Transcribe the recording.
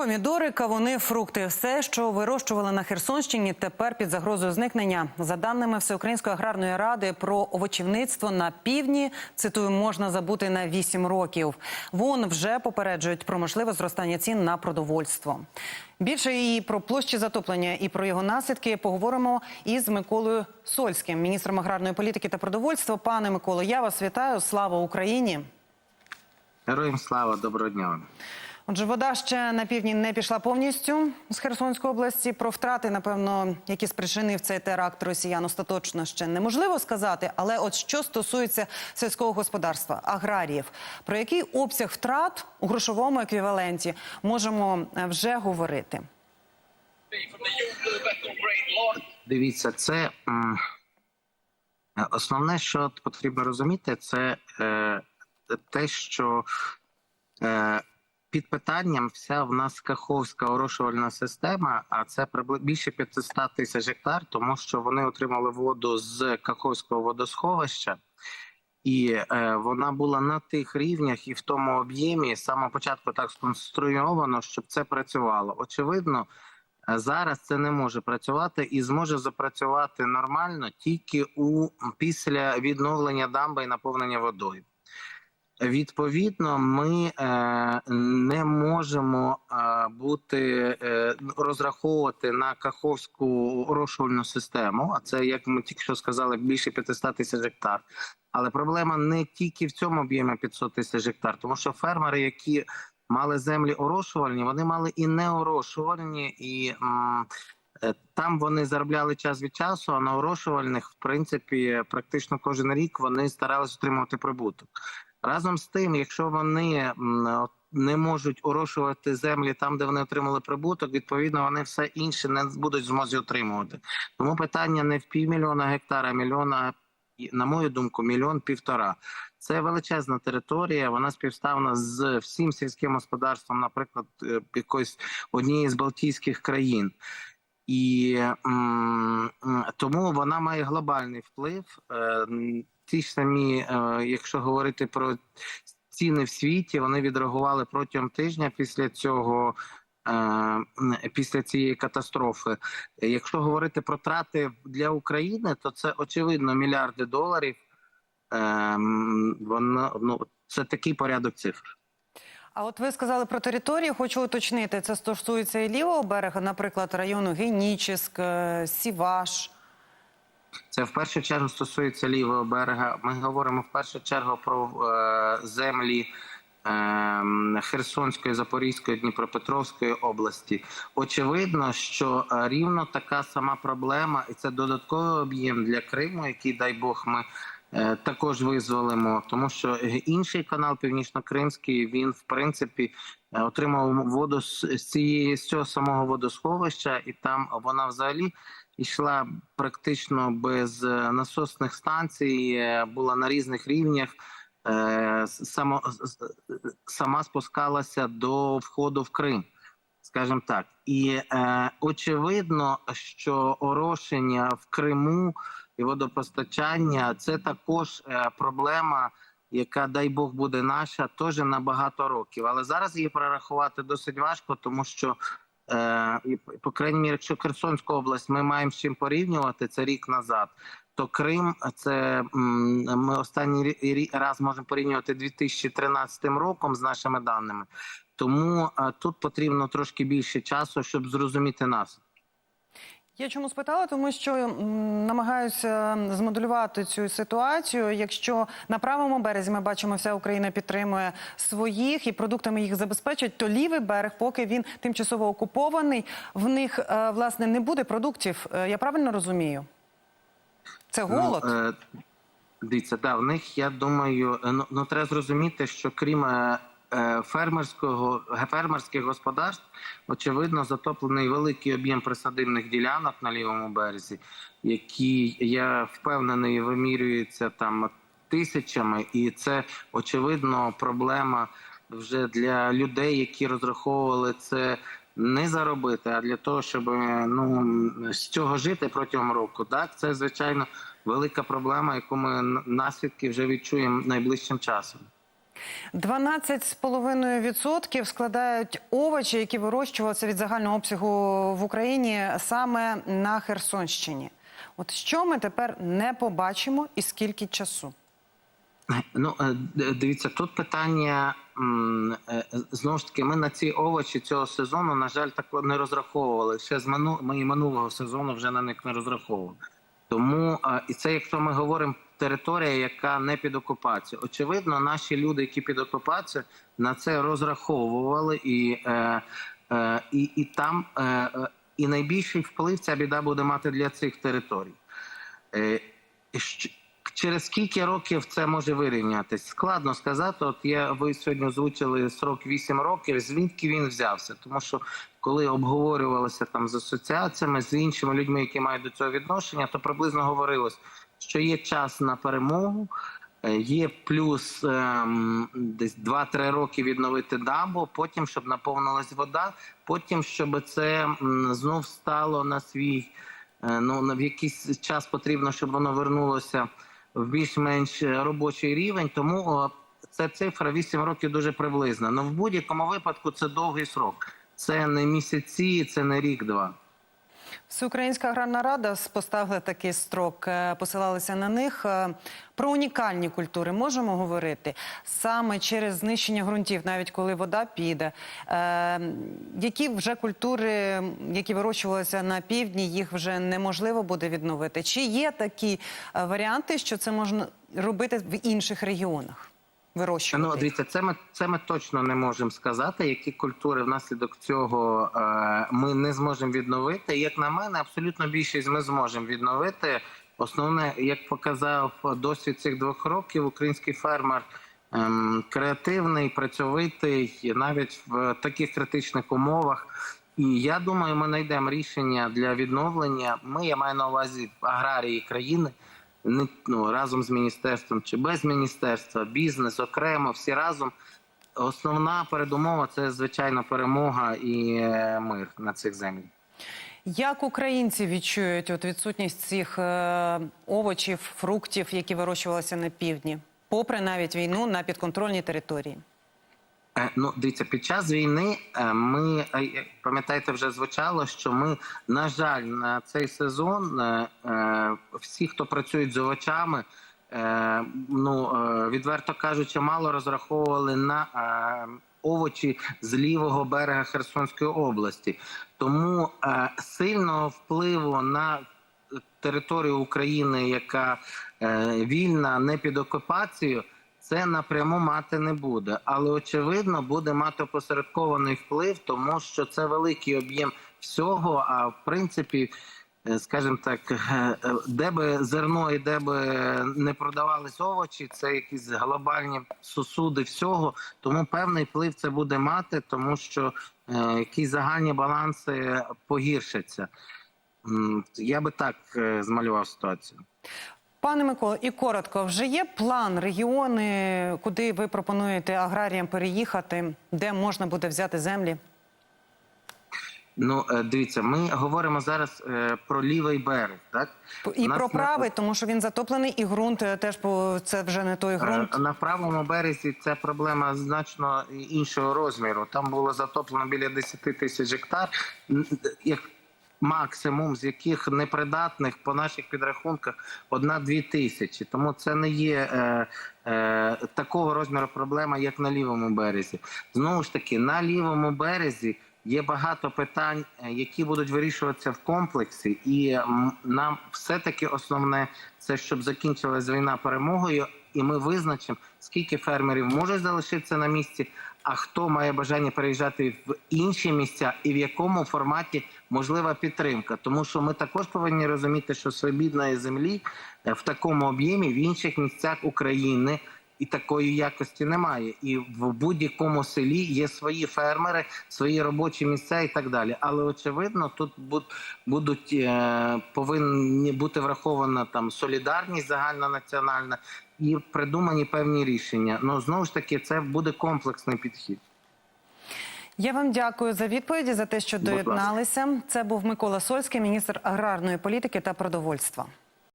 Помідори, кавуни, фрукти все, що вирощували на Херсонщині, тепер під загрозою зникнення. За даними Всеукраїнської аграрної ради про овочівництво на півдні, цитую, можна забути на 8 років. Вон вже попереджують про можливе зростання цін на продовольство. Більше і про площі затоплення, і про його наслідки поговоримо із Миколою Сольським, міністром аграрної політики та продовольства. Пане Миколо, я вас вітаю. Слава Україні! Героям слава, доброго дня. Отже, вода ще на півдні не пішла повністю з Херсонської області. Про втрати, напевно, які спричинив цей теракт росіян, остаточно ще неможливо сказати. Але от що стосується сільського господарства, аграріїв, про який обсяг втрат у грошовому еквіваленті можемо е, вже говорити? Дивіться, це основне, що потрібно розуміти, це е, те, що е, під питанням вся в нас каховська орошувальна система, а це прибли- більше 500 тисяч гектар, тому що вони отримали воду з каховського водосховища. І е, вона була на тих рівнях і в тому об'ємі з самого початку так сконструйовано, щоб це працювало. Очевидно, е, зараз це не може працювати і зможе запрацювати нормально тільки у після відновлення дамби і наповнення водою. Відповідно, ми е, не можемо е, бути е, розраховувати на каховську орошувальну систему. А це як ми тільки що сказали, більше 500 тисяч гектар. Але проблема не тільки в цьому об'ємі 500 тисяч гектар, тому що фермери, які мали землі орошувальні, вони мали і неорошувальні, і е, там вони заробляли час від часу. А на орошувальних, в принципі, практично кожен рік вони старалися отримувати прибуток. Разом з тим, якщо вони не можуть орошувати землі там, де вони отримали прибуток, відповідно вони все інше не будуть змозі отримувати. Тому питання не в півмільйона гектара, а мільйона, на мою думку, мільйон півтора. Це величезна територія. Вона співставна з всім сільським господарством, наприклад, е, якоїсь однієї з Балтійських країн. І м, тому вона має глобальний вплив. Е, Ті ж самі, е, якщо говорити про ціни в світі, вони відреагували протягом тижня після цього. е, Після цієї катастрофи, якщо говорити про трати для України, то це очевидно мільярди доларів. Ем, Воно ну це такий порядок цифр. А от ви сказали про територію. Хочу уточнити. Це стосується і лівого берега, наприклад, району Генічеськ, е, Сіваш. Це в першу чергу стосується лівого берега. Ми говоримо в першу чергу про е, землі е, Херсонської, Запорізької, Дніпропетровської області. Очевидно, що е, рівно така сама проблема, і це додатковий об'єм для Криму, який, дай Бог, ми. Також визволимо, тому що інший канал Північно-Кримський він в принципі отримав воду з цієї з цього самого водосховища, і там вона взагалі йшла практично без е, насосних станцій, е, була на різних рівнях. е, Само, сама спускалася до входу в Крим, скажімо так. І е, очевидно, що орошення в Криму і водопостачання це також проблема, яка, дай Бог, буде наша теж на багато років. Але зараз її прорахувати досить важко, тому що і по крайній мірі, якщо Херсонську область ми маємо з чим порівнювати, це рік назад. То Крим, це ми останній раз можемо порівнювати 2013 роком з нашими даними. Тому е, тут потрібно трошки більше часу, щоб зрозуміти нас. Я чому спитала? Тому що м, намагаюся змоделювати цю ситуацію. Якщо на правому березі ми бачимо, вся Україна підтримує своїх і продуктами їх забезпечують, то лівий берег, поки він тимчасово окупований, в них е, власне не буде продуктів. Е, Я правильно розумію? Це голод. Ну, е, дивіться, да, в них я думаю, е, ну, ну треба зрозуміти, що крім е, фермерського фермерських господарств, очевидно, затоплений великий об'єм присадибних ділянок на лівому березі, які я впевнений вимірюються там тисячами, і це очевидно проблема вже для людей, які розраховували це. Не заробити, а для того, щоб е, ну з цього жити протягом року, так це звичайно велика проблема, яку ми наслідки вже відчуємо найближчим часом. 12,5% складають овочі, які вирощувалися від загального обсягу в Україні саме на Херсонщині. От що ми тепер не побачимо і скільки часу? Ну е, дивіться, тут питання е, знову ж таки. Ми на ці овочі цього сезону, на жаль, так не розраховували. Ще з мину минулого сезону вже на них не розраховували. Тому е, і це, якщо ми говоримо територія, яка не під окупацією. Очевидно, наші люди, які під окупацією, на це розраховували, і, е, е, і, і там е, е, і найбільший вплив ця біда буде мати для цих територій. Е, Через скільки років це може вирівнятись? Складно сказати. От я ви сьогодні озвучили срок 8 років. Звідки він взявся? Тому що коли обговорювалося там з асоціаціями, з іншими людьми, які мають до цього відношення, то приблизно говорилось, що є час на перемогу. е, Є плюс ем, десь 2-3 роки відновити дамбу, потім щоб наповнилась вода, потім щоб це знов стало на свій Е, ну в якийсь час потрібно, щоб воно вернулося в більш-менш е, робочий рівень. Тому ця цифра 8 років дуже приблизна. Але в будь-якому випадку це довгий срок. Це не місяці, це не рік-два. Всеукраїнська аграрна рада поставила такий строк, е, посилалися на них. Е, Про унікальні культури можемо говорити саме через знищення ґрунтів, навіть коли вода піде. Е, Які вже культури, які вирощувалися на півдні, їх вже неможливо буде відновити? Чи є такі варіанти, що це можна робити в інших регіонах? Вирощувати? Ну дивіться, це ми це ми точно не можемо сказати. Які культури внаслідок цього е, ми не зможемо відновити. Як на мене, абсолютно більшість ми зможемо відновити. Основне, як показав досвід цих двох років, український фермер ем, креативний, працьовитий, навіть в таких критичних умовах. І я думаю, ми знайдемо рішення для відновлення. Ми я маю на увазі аграрії країни ну, разом з міністерством чи без міністерства, бізнес окремо, всі разом. Основна передумова це звичайно перемога і е, мир на цих землях. Як українці відчують от відсутність цих е, овочів, фруктів, які вирощувалися на півдні, попри навіть війну на підконтрольній території? Е, Ну, дивіться, під час війни е, ми е, пам'ятаєте, вже звучало, що ми, на жаль, на цей сезон всі, хто працюють з овочами, ну відверто кажучи, мало розраховували на овочі з лівого берега Херсонської області. Тому сильного впливу на територію України, яка вільна, не під окупацією, це напряму мати не буде. Але очевидно буде мати опосередкований вплив, тому що це великий об'єм всього. А в принципі, е, скажімо так, е, е, де би зерно і де би не продавались овочі, це якісь глобальні сусуди всього. Тому певний вплив це буде мати, тому що якісь загальні баланси погіршаться. Я би так змалював ситуацію. Пане Миколо, і коротко, вже є план регіони, куди ви пропонуєте аграріям переїхати, де можна буде взяти землі? Ну, е, дивіться, ми говоримо зараз е, про лівий берег, так І про на- правий, тому що він затоплений, і ґрунт е, теж по це вже не той ґрунт. На правому березі це проблема значно іншого розміру. Там було затоплено біля 10 тисяч гектар, як максимум, з яких непридатних по наших підрахунках одна-дві тисячі. Тому це не є е, е, такого розміру проблема, як на лівому березі. Знову ж таки, на лівому березі. Є багато питань, е, які будуть вирішуватися в комплексі, і нам все-таки основне це щоб закінчилась війна перемогою, і ми визначимо, скільки фермерів може залишитися на місці, а хто має бажання переїжджати в інші місця, і в якому форматі можлива підтримка. Тому що ми також повинні розуміти, що свобідної землі е, в такому об'ємі в інших місцях України. І такої якості немає. І в будь-якому селі є свої фермери, свої робочі місця і так далі. Але очевидно, тут буд- будуть е, повинні бути врахована там солідарність загальнонаціональна і придумані певні рішення. Ну знову ж таки, це буде комплексний підхід. Я вам дякую за відповіді за те, що доєдналися. Це був Микола Сольський, міністр аграрної політики та продовольства.